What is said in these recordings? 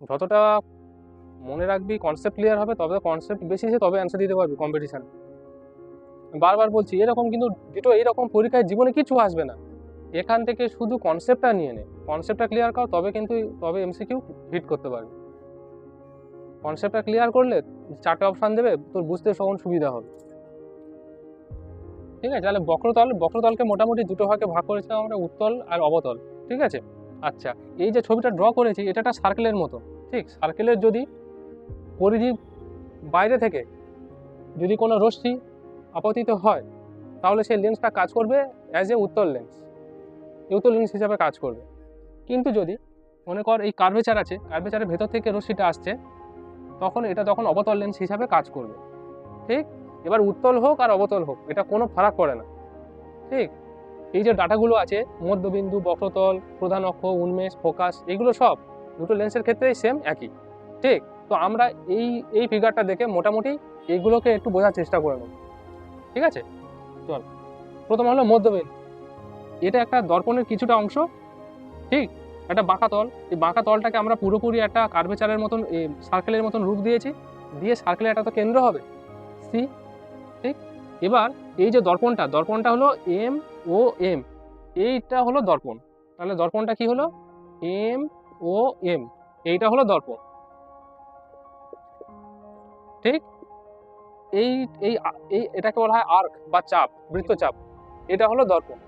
যতটা মনে রাখবি কনসেপ্ট ক্লিয়ার হবে তবে কনসেপ্ট বেশি আছে তবে অ্যান্সার দিতে পারবি কম্পিটিশান বারবার বলছি, এরকম কিন্তু দুটো এইরকম পরীক্ষায় জীবনে কিছু আসবে না। এখান থেকে শুধু কনসেপ্টটা নিয়ে নে। কনসেপ্টটা ক্লিয়ার কর, তবে কিন্তু, তবে এমসিকিউ হিট করতে পারবি। কনসেপ্টটা ক্লিয়ার করলে চারটে অপশান দেবে, তোর বুঝতে তখন সুবিধা হবে। ঠিক আছে? তাহলে বক্রতল, বক্রতলকে মোটামুটি দুটো ভাগে ভাগ করেছিলাম আমরা, উত্তল আর অবতল। ঠিক আছে? আচ্ছা এই যে ছবিটা ড্র করেছি, এটা একটা সার্কেলের মতো, ঠিক? সার্কেলের যদি পরিধি বাইরে থেকে যদি কোনো রশ্মি আপতিত হয়, তাহলে সেই লেন্সটা কাজ করবে অ্যাজ এ উত্তল লেন্স উত্তল লেন্স হিসাবে কাজ করবে। কিন্তু যদি মনে কর এই কার্ভেচার আছে কার্ভেচারের ভেতর থেকে রশ্মিটা আসছে, তখন এটা তখন অবতল লেন্স হিসাবে কাজ করবে, ঠিক? এবার উত্তল হোক আর অবতল হোক, এটা কোনো ফারাক পড়ে না, ঠিক? এই যে ডাটাগুলো আছে, মধ্যবিন্দু, বক্রতল, প্রধান অক্ষ, উন্মেষ, ফোকাস, এগুলো সব দুটো লেন্সের ক্ষেত্রেই সেম একই। ঠিক? তো আমরা এই এই ফিগারটা দেখে মোটামুটি এইগুলোকে একটু বোঝার চেষ্টা করে নেব। ঠিক আছে? চল। প্রথম হলো মধ্যবিন্দু। এটা একটা দর্পণের কিছুটা অংশ। ঠিক? একটা বাঁকা তল। এই বাঁকা তলটাকে আমরা পুরোপুরি একটা কার্ভেচারের মতন সার্কেলের মতন রূপ দিয়েছি। দিয়ে সার্কেলের একটা তো কেন্দ্র হবে। সি ঠিক? এবার এই যে দর্পণটা দর্পণটা হলো এম ও এম এইটা হলো দর্পণ। তাহলে দর্পণটা কি হলো? এম ও এম এইটা হলো দর্পণ। ঠিক? এই এই এটাকে বলা হয় আর্ক বা চাপ বৃত্তচাপ এটা হলো দর্পণ।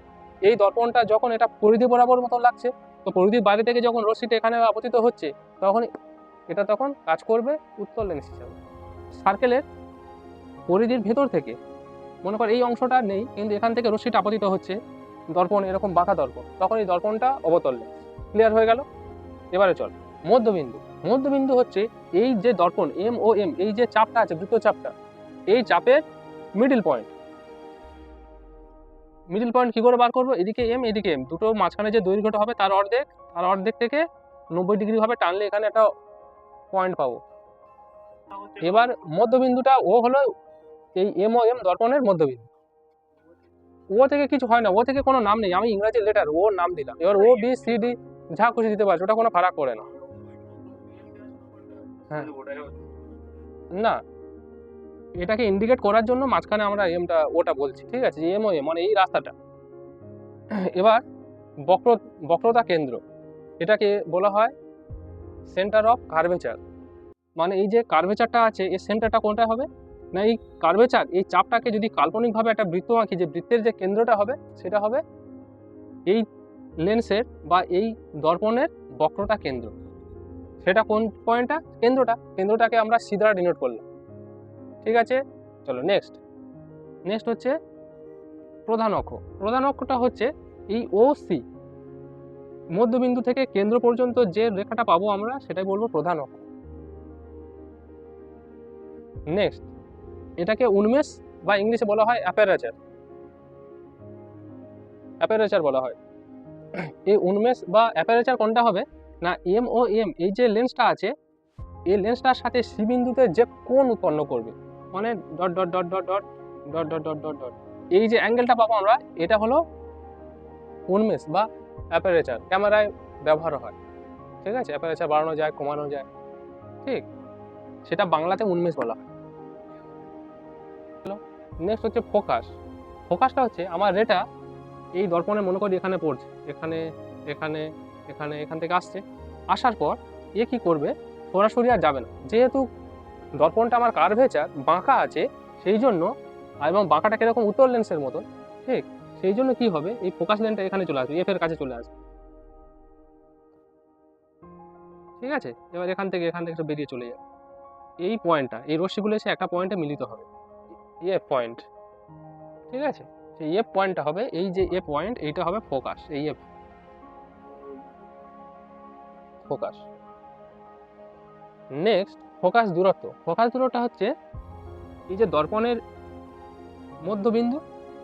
এই দর্পণটা যখন এটা পরিধি বরাবর মতো লাগছে, তো পরিধির বাইরে থেকে যখন রশ্মিটা এখানে আপতিত হচ্ছে, তখন এটা তখন কাজ করবে উত্তল লেন্স হিসাবে। সার্কেলের পরিধির ভেতর থেকে মনে কর এই অংশটা নেই, কিন্তু এখান থেকে রশ্মিটা আপতিত হচ্ছে। দর্পণ এরকম বাঁকা দর্পণ। তখন এই দর্পণটা অবতল ক্লিয়ার হয়ে গেল? এবারে চল। মধ্যবিন্দু। মধ্যবিন্দু হচ্ছে এই যে দর্পণ এম ও এম এই যে চাপটা আছে বৃত্ত চাপটা, এই চাপের মিডিল পয়েন্ট মিডিল পয়েন্ট কি করে বার করব? এদিকে এম এদিকে এম দুটো মাঝখানে যে দৈর্ঘ্যটা হবে, তার অর্ধেক তার অর্ধেক থেকে নব্বই ডিগ্রি ভাবে টানলে এখানে একটা পয়েন্ট পাবো। এবার মধ্যবিন্দুটা ও হলো এই এম ও এম দর্পণের মধ্যবিন্দু ও থেকে কিছু হয় না, ও থেকে কোনো নাম নেই, আমি ইংরেজি লেটার ও নাম দিলাম। এবার ও বি সি ডি যা খুশি দিতে পারছ, ওটা কোনো ফারাক পড়ে না। হ্যাঁ। না, এটাকে ইন্ডিকেট করার জন্য মাঝখানে আমরা এমটা ওটা বলছি, ঠিক আছে? এম ও এম মানে এই রাস্তাটা। এবার বক্র, বক্রতা কেন্দ্র, এটাকে বলা হয় সেন্টার অফ কার্ভেচার মানে এই যে কার্ভেচারটা আছে এই সেন্টারটা কোনটা হবে? না, এই কার্ভেচার এই চাপটাকে যদি কাল্পনিকভাবে একটা বৃত্ত আঁকি, যে বৃত্তের যে কেন্দ্রটা হবে, সেটা হবে এই লেন্সের বা এই দর্পণের বক্রটা কেন্দ্র। সেটা কোন পয়েন্টটা? কেন্দ্রটা। কেন্দ্রটাকে আমরা সি দ্বারা ডিনোট করলাম। ঠিক আছে? চলো নেক্সট নেক্সট হচ্ছে প্রধান অক্ষ। প্রধান অক্ষটা হচ্ছে এই ও সি মধ্যবিন্দু থেকে কেন্দ্র পর্যন্ত যে রেখাটা পাবো আমরা, সেটাই বলব প্রধান অক্ষ। নেক্সট এটাকে উন্মেষ বা ইংলিশে বলা হয় অ্যাপারেচার অ্যাপারেচার বলা হয় এই উন্মেষ বা অ্যাপারেচার কোনটা হবে না এম ও এম এই যে লেন্সটা আছে এই লেন্সটার সাথে সি বিন্দুতে যে কোণ উৎপন্ন করবে মানে dot dot dot dot dot dot dot dot dot dot এই যে অ্যাঙ্গেলটা পাবো আমরা এটা হলো উন্মেষ বা অ্যাপারেচার ক্যামেরায় ব্যবহার হয় ঠিক আছে অ্যাপারেচার বাড়ানো যায় কমানো যায় ঠিক সেটা বাংলাতে উন্মেষ বলা হয় নেক্সট হচ্ছে ফোকাস। ফোকাসটা হচ্ছে আমার রেটা এই দর্পণে মনে করি এখানে পড়ছে। এখানে এখানে এখানে, এখান থেকে আসছে। আসার পর এ কি করবে? সরাসরি আর যাবে না। যেহেতু দর্পণটা আমার কার্ভেচার বাঁকা আছে, সেই জন্য এবং বাঁকাটা কীরকম উত্তর লেন্সের মতন, ঠিক? সেই জন্য কি হবে? এই ফোকাস লেন্সটা এখানে চলে আসবে এফের কাছে চলে আসবে। ঠিক আছে? এবার এখান থেকে এখান থেকে বেরিয়ে চলে যাবে। এই পয়েন্টটা এই রশ্মিগুলো এসে একটা পয়েন্টে মিলিত হবে। এ পয়েন্ট ঠিক আছে? সেই এফ পয়েন্টটা হবে, এই যে এ পয়েন্ট এইটা হবে ফোকাস, এই এফ ফোকাস। নেক্সট ফোকাস দূরত্ব। ফোকাস দূরত্বটা হচ্ছে, এই যে দর্পণের মধ্যবিন্দু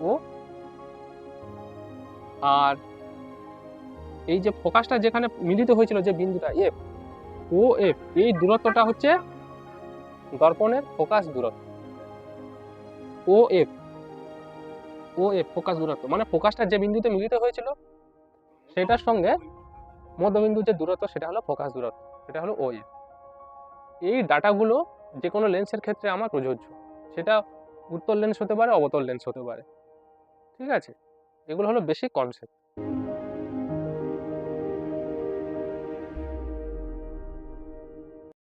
ও আর এই যে ফোকাসটা যেখানে মিলিত হয়েছিল যে বিন্দুটা এফ ও এফ এই দূরত্বটা হচ্ছে দর্পণের ফোকাস দূরত্ব। O F. O F, focus দূরত্ব। মানে ফোকাসটা যে বিন্দুতে মিলিত হয়েছিল, সেটার সঙ্গে মধ্যবিন্দু যে দূরত্ব, সেটা হলো ফোকাস দূরত্ব, সেটা হলো ও এফ। এই ডাটাগুলো যে কোনো লেন্সের ক্ষেত্রে আমার প্রযোজ্য। সেটা উত্তল লেন্স হতে পারে, অবতল লেন্স হতে পারে। ঠিক আছে? এগুলো হলো বেসিক কনসেপ্ট